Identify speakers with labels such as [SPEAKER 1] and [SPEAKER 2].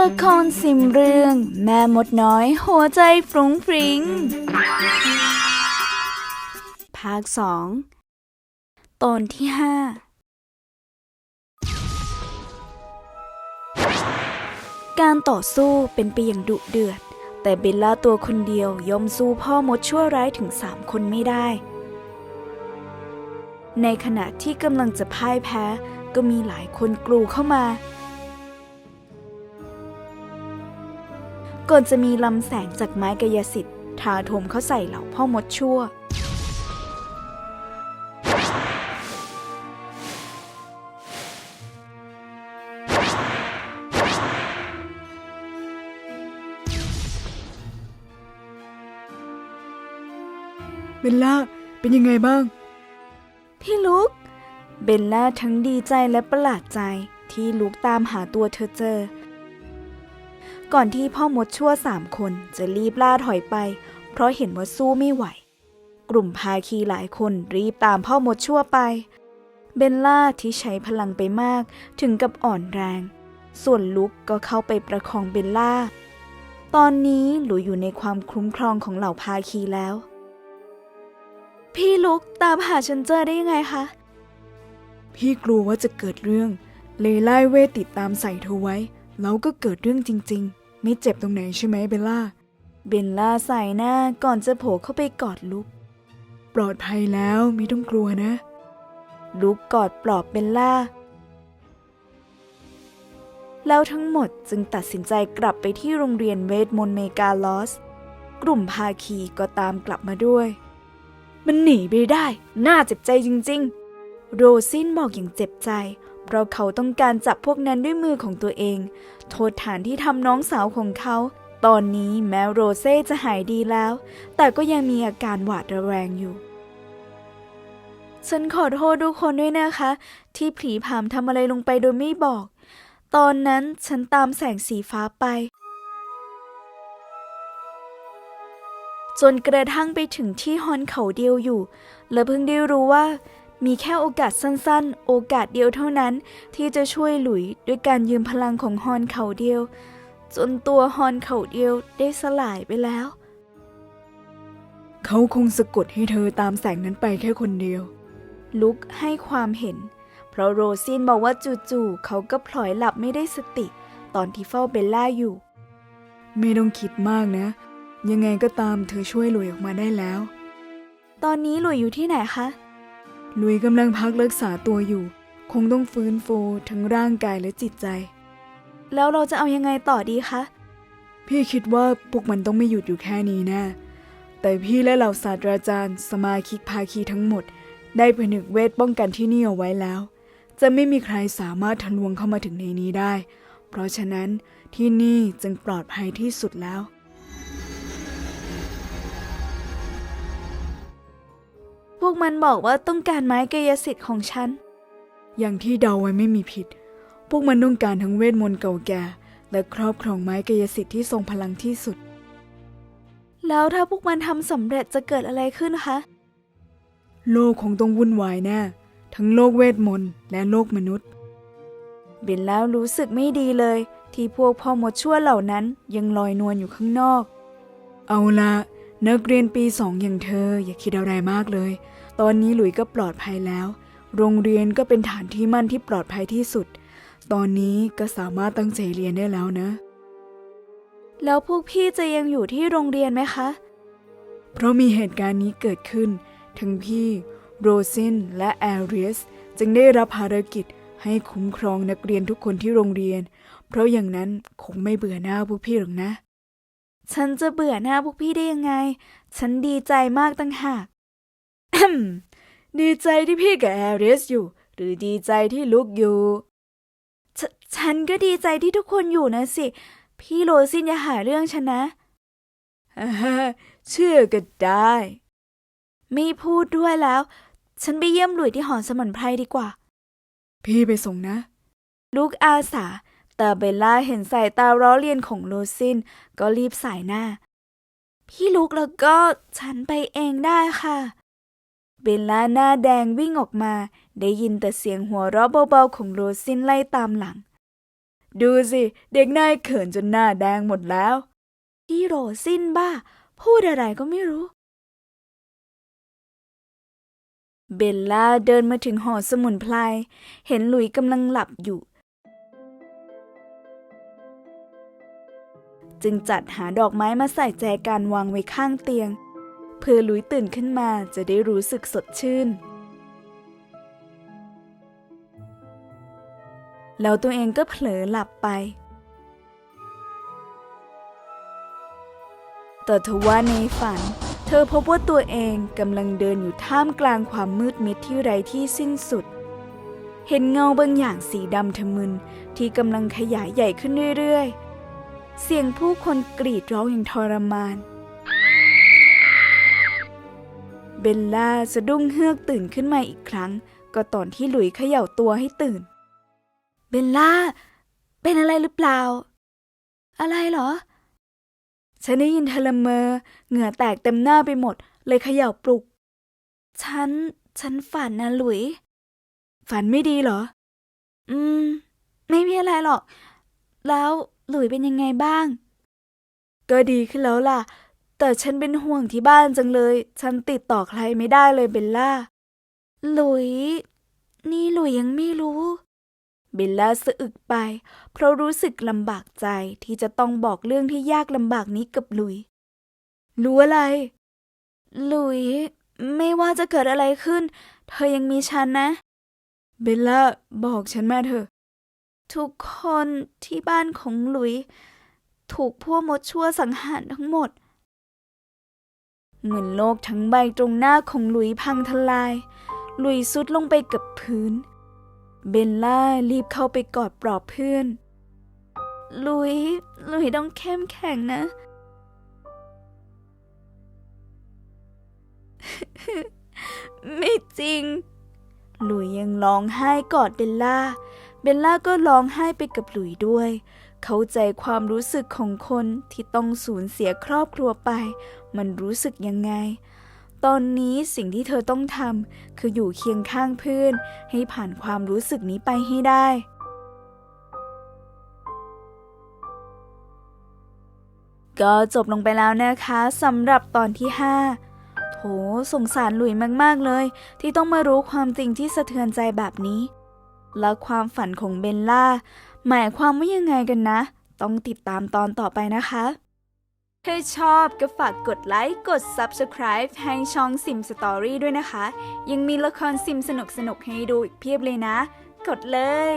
[SPEAKER 1] ละครสิมเรื่อง แม่มดน้อยหัวใจฟรุ้งฟริ้ง ภาคสองตอนที่ห้าการต่อสู้เป็นไปอย่างดุเดือด แต่เบลล่าตัวคนเดียวย่อมสู้พ่อมดชั่วร้ายถึงสามคนไม่ได้ ในขณะที่กำลังจะพ่ายแพ้ก็มีหลายคนกลูเข้ามา ก่อนจะมีลำแสงจากไม้กายสิทธิ์ถาโถมเข้าใส่เหล่าพ่อมดชั่ว
[SPEAKER 2] เบลล่า เป็นยังไงบ้าง
[SPEAKER 1] พี่ลุก เบลล่าทั้งดีใจและประหลาดใจที่ลุกตามหาตัวเธอเจอ ก่อนที่พ่อมดชั่วสามคนจะรีบล่าถอยไป เพราะเห็นว่าสู้ไม่ไหว กลุ่มภาคีหลายคนรีบตามพ่อมดชั่วไป เบลล่าที่ใช้พลังไปมากถึงกับอ่อนแรง ส่วนลุกก็เข้าไปประคองเบลล่า ตอนนี้หลุยอยู่ในความคุ้มครองของเหล่าภาคีแล้ว พี่ลุกตามหาฉันเจอได้ยังไงคะ
[SPEAKER 2] พี่กลัวว่าจะเกิดเรื่อง เลยไล่เวทติดตามใส่เธอไว้แล้วก็เกิดเรื่องจริง ๆ ไม่เจ็บตรงไหนใช่ไหมเบลล่า
[SPEAKER 1] เบลล่าใส่หน้าก่อนจะโผล่เข้าไปกอดลุก
[SPEAKER 2] ปลอดภัยแล้วไม่ต้องกลัวนะ
[SPEAKER 1] ลุกกอดปลอบเบลล่า แล้วทั้งหมดจึงตัดสินใจกลับไปที่โรงเรียนเวทมนต์เมกาลอส กลุ่มภาคีก็ตามกลับมาด้วย มันหนีไปได้ น่าเจ็บใจจริงๆ โรซินบอกอย่างเจ็บใจ เราเขาต้องการจับพวกนั้นด้วยมือของตัวเอง โทษฐานที่ทำน้องสาวของเขา ตอนนี้แม้โรเซ่จะหายดีแล้ว แต่ก็ยังมีอาการหวาดระแวงอยู่ ฉันขอโทษทุกคนด้วยนะคะ ที่ผีผามทำอะไรลงไปโดยไม่บอก ตอนนั้นฉันตามแสงสีฟ้าไป จนกระทั่งไปถึงที่ฮอนเขาเดียวอยู่ และเพิ่งได้รู้ว่า มีแค่โอกาสสั้นๆ โอกาสเดียวเท่านั้น ที่จะช่วยหลุยด้วยการยืมพลังของฮอนเขาเดียว จนตัวฮอนเขาเดียวได้สลายไปแล้ว
[SPEAKER 2] เขาคงสะกดให้เธอตามแสงนั้นไปแค่คนเดียว
[SPEAKER 1] ลุกให้ความเห็น เพราะโรซินบอกว่าจู่ๆเขาก็พลอยหลับไม่ได้สติ ตอนที่เฝ้าเบลล่าอยู่
[SPEAKER 2] ไม่ต้องคิดมากนะ ยังไงก็ตามเธอช่วยหลุยออกมาได้แล้ว
[SPEAKER 1] ตอนนี้หลุยอยู่ที่ไหนคะ
[SPEAKER 2] ลุยกำลังพักรักษาตัวอยู่ คงต้องฟื้นฟูทั้งร่างกายและจิตใจ
[SPEAKER 1] แล้วเราจะเอายังไงต่อดีคะ
[SPEAKER 2] พี่คิดว่าพวกมันต้องไม่หยุดอยู่แค่นี้แนะแต่พี่และเหล่าศาสตราจารย์ สมาคิกภาคีทั้งหมด ได้ผนึกเวทป้องกันที่นี่เอาไว้แล้ว จะไม่มีใครสามารถทะลวงเข้ามาถึงในนี้ได้ เพราะฉะนั้นที่นี่จึงปลอดภัยที่สุดแล้ว
[SPEAKER 1] พวกมันบอกว่าต้องการไม้กายสิทธิ์ของฉัน
[SPEAKER 2] อย่างที่เดาไว้ไม่มีผิด พวกมันต้องการทั้งเวทมนต์เก่าแก่ และครอบครองไม้กายสิทธิ์ที่ทรงพลังที่สุด
[SPEAKER 1] แล้วถ้าพวกมันทำสำเร็จจะเกิดอะไรขึ้นคะ
[SPEAKER 2] โลกคงต้องวุ่นวายแน่ ทั้งโลกเวทมนต์และโลกมนุษย์
[SPEAKER 1] เบลแล้วรู้สึกไม่ดีเลย ที่พวกพ่อมดชั่วเหล่านั้นยังลอยนวลอยู่ข้างนอก
[SPEAKER 2] เอาละ นักเรียนปีสองอย่างเธออย่าคิดอะไรมากเลย ตอนนี้หลุยก็ปลอดภัยแล้ว โรงเรียนก็เป็นฐานที่มั่นที่ปลอดภัยที่สุด ตอนนี้ก็สามารถตั้งใจเรียนได้แล้วนะ
[SPEAKER 1] แล้วพวกพี่จะยังอยู่ที่โรงเรียนไหมคะ
[SPEAKER 2] เพราะมีเหตุการณ์นี้เกิดขึ้น ทั้งพี่ โรซินและแอริสจึงได้รับภารกิจให้คุ้มครองนักเรียนทุกคนที่โรงเรียน เพราะอย่างนั้นคงไม่เบื่อหน้าพวกพี่หรอกนะ
[SPEAKER 1] ฉันจะเบื่อหน้าพวกพี่ได้ยังไง ฉันดีใจมากตั้งหาก
[SPEAKER 2] ดีใจที่พี่กับแอริสอยู่ หรือดีใจที่ลุกอยู่
[SPEAKER 1] ฉฉันก็ดีใจที่ทุกคนอยู่นะสิ พี่โรซินอย่าหาเรื่องฉันนะ
[SPEAKER 2] ฮ่าฮ่าเชื่อก็ได้
[SPEAKER 1] ไม่พูดด้วยแล้ว ฉันไปเยี่ยมหลุยที่หอสมุนไพรดีกว่า
[SPEAKER 2] พี่ไปส่งนะ
[SPEAKER 1] ลูกอาสา แต่เบลล่าเห็นสายตาล้อเลียนของโรซิน ก็รีบสายหน้า พี่ลุกแล้วก็ฉันไปเองได้ค่ะ เบลล่าหน้าแดงวิ่งออกมา ได้ยินแต่เสียงหัวเราะเบาๆของโรซินไล่ตามหลัง
[SPEAKER 2] ดูสิ เด็กนายเขินจนหน้าแดงหมดแล้ว
[SPEAKER 1] พี่โรสิ้นบ้า พูดอะไรก็ไม่รู้เบลล่าเดินมาถึงหอสมุนไพร เห็นหลุยกำลังหลับอยู่ จึงจัดหาดอกไม้มาใส่แจกันวางไว้ข้างเตียง เพื่อหลุยตื่นขึ้นมาจะได้รู้สึกสดชื่น แล้วตัวเองก็เผลอหลับไป แต่ทว่าในฝัน เธอพบว่าตัวเองกำลังเดินอยู่ท่ามกลางความมืดมิดที่ไร้ที่สิ้นสุดเห็นเงาบางอย่างสีดำทะมึนที่กำลังขยายใหญ่ขึ้นเรื่อยๆ เสียงผู้คนกรีดร้องอย่างทรมาน เบลล่าสะดุ้งเฮือกตื่นขึ้นมาอีกครั้ง ก็ตอนที่หลุยเขย่าตัวให้ตื่น เบลล่า เป็นอะไรหรือเปล่า อะไรเหรอ ฉันได้ยินเธอละเมอ เหงื่อแตกเต็มหน้าไปหมด เลยเขย่าปลุก ฉัน ฉันฝันนะหลุย ฝันไม่ดีเหรอ อืม ไม่มีอะไรหรอก แล้ว หลุยเป็นยังไงบ้าง ก็ดีขึ้นแล้วล่ะ แต่ฉันเป็นห่วงที่บ้านจังเลย ฉันติดต่อใครไม่ได้เลยเบลล่า หลุย นี่หลุยยังไม่รู้ เบลล่าสะอึกไป เพราะรู้สึกลำบากใจที่จะต้องบอกเรื่องที่ยากลำบากนี้กับหลุย รู้อะไร หลุย ไม่ว่าจะเกิดอะไรขึ้น เธอยังมีฉันนะ
[SPEAKER 2] เบลล่าบอกฉันมาเถอะ
[SPEAKER 1] ทุกคนที่บ้านของหลุย ถูกพวกมดชั่วสังหารทั้งหมด เหมือนโลกทั้งใบตรงหน้าของหลุยพังทลาย หลุยสุดลงไปกับพื้น เบลล่ารีบเข้าไปกอดปลอบเพื่อนหลุยหลุยต้องเข้มแข็งนะ ไม่จริงหลุยยังร้องไห้กอดเบลล่า เบลล่าก็ร้องไห้ไปกับหลุยด้วย เข้าใจความรู้สึกของคนที่ต้องสูญเสียครอบครัวไป มันรู้สึกยังไง ตอนนี้สิ่งที่เธอต้องทำคืออยู่เคียงข้างเพื่อน ให้ผ่านความรู้สึกนี้ไปให้ได้ก็จบลงไปแล้วนะคะสำหรับตอนที่ 5 โถสงสารหลุยมาก ๆ เลย ที่ต้องมารู้ความจริงที่สะเทือนใจแบบนี้ แล้วความฝันของเบลล่า หมายความว่ายังไงกันนะ ต้องติดตามตอนต่อไปนะคะถ้าชอบก็ฝากกดไลค์ กด Subscribe ให้ช่องซิมสตอรี่ด้วยนะคะ ยังมีละครซิมสนุกๆให้ดูอีกเพียบเลยนะ กดเลย